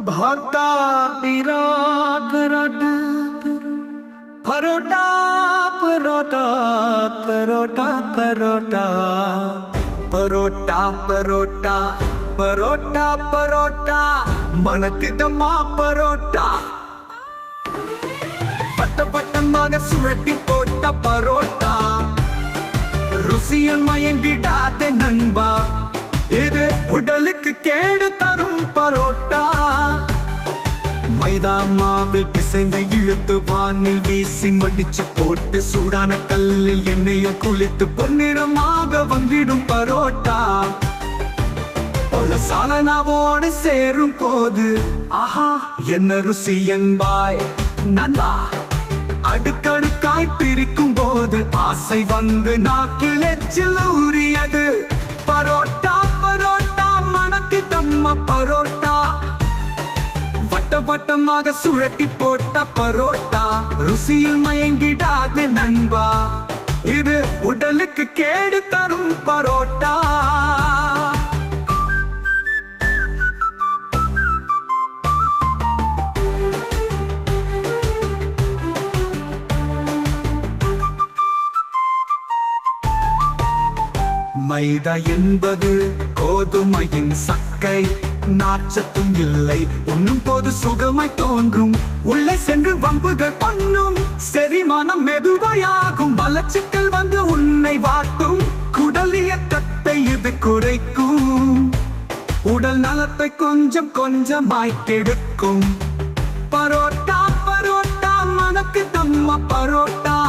भाता विराट रट परोटा परोटा परोटा परोटा परोटा परोटा परोटा परोटा மனத்திட்டமா பரோட்டா பட்ட பட்டமாக சுழட்டி போட்ட பரோட்டா ருசியில் மயங்கிடாத நண்பா இது உடலுக்கு கேடு தரும் பரோட்டா. மைதா மாவில் பிசைந்து இழுத்து வானில் வீசி மடிச்சு போட்டு சூடான கல்லில் எண்ணெயை குளித்து பொன்னிறமாக வந்திடும் பரோட்டா. சாலனாவோடு சேரும் போது ஆஹா என்ன ருசி என்பாய். நல்லா அடுக்கடுக்காய் பிரிக்கும் போது ஆசை வந்து நாக்கில் எச்சில் உரியது. பரோட்டா பரோட்டா. மனக்கு தம்ம பரோட்டா. வட்ட வட்டமாக சுழட்டி போட்ட பரோட்டா. ருசியில் மயங்கிடாது நண்பா. இது உடலுக்கு கேடு தரும் பரோட்டா. மைதா என்பது கோதுமையின் சக்கை. நாச்சத்தும் இல்லை உண்ணும் போது சுகமாய் தோன்றும். உள்ளே சென்று வம்புகள் பண்ணும் செரிமானம் மெதுவையாகும். வளர்ச்சிக்கள் வந்து உன்னை வாட்டும் குடலிய தத்தை இது குறைக்கும். உடல் நலத்தை கொஞ்சம் கொஞ்சமாய் கெடுக்கும். பரோட்டா பரோட்டா மனக்கு தம்ம பரோட்டா.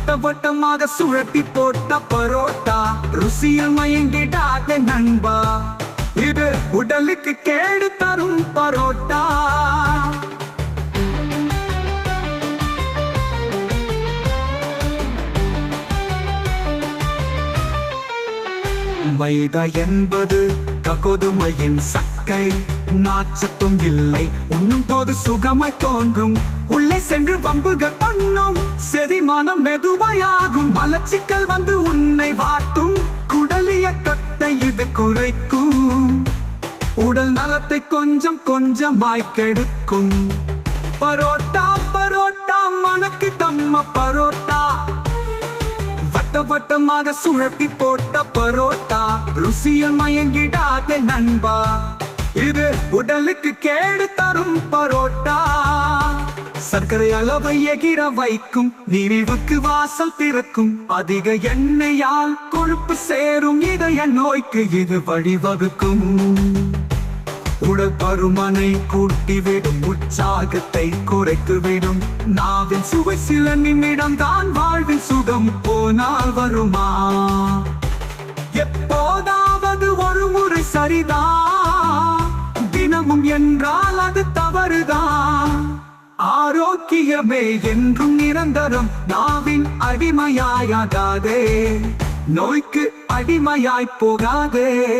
வட்ட வட்டமாக சுழட்டி போட்ட பரோட்டா. ருசியில் மயங்கிடாத நண்பா. இது உடலுக்கு கேடு தரும் பரோட்டா. மைதா என்பது ககோதுமையின் சக்கை நாச்சத்தும் இல்லை. உண்ணும் போது சுகமாய் தோன்றும். உள்ளே சென்று வம்புகள் பண்ணும். செரிமானம் மெதுவாயாகும். மலச்சிக்கல் வந்து உன்னை வாட்டும். குடலிய கத்தை இது குறைக்கும். உடல் நலத்தை கொஞ்சம் கொஞ்சமாய் கெடுக்கும். பரோட்டா பரோட்டா மனக்கு தம்ம பரோட்டா. வட்ட வட்டமாக சுழப்பி போட்ட பரோட்டா. ருசியில் மயங்கிடாத நண்பா. இது உடலுக்கு கேடு தரும் பரோட்டா. சர்க்கரை அளவை எகிர வைக்கும் நினைவுக்கு வாசல் திறக்கும். அதிக எண்ணெயால் கொழுப்பு சேரும் இதய நோய்க்கு இது வழிவகுக்கும். உடல் பருமனை கூட்டிவிடும் உற்சாகத்தை குறைத்துவிடும். நாவின் சுவை சில நிமிடம் தான் வாழ்வின் சுகம் போனால் வருமா? எப்போதாவது ஒரு முறை சரிதான். என்றால் அது தவறுதான். ஆரோக்கியமே என்றும் நிரந்தரம். நாவின் அடிமையாயாகாதே. நோய்க்கு அடிமையாய் போகாதே.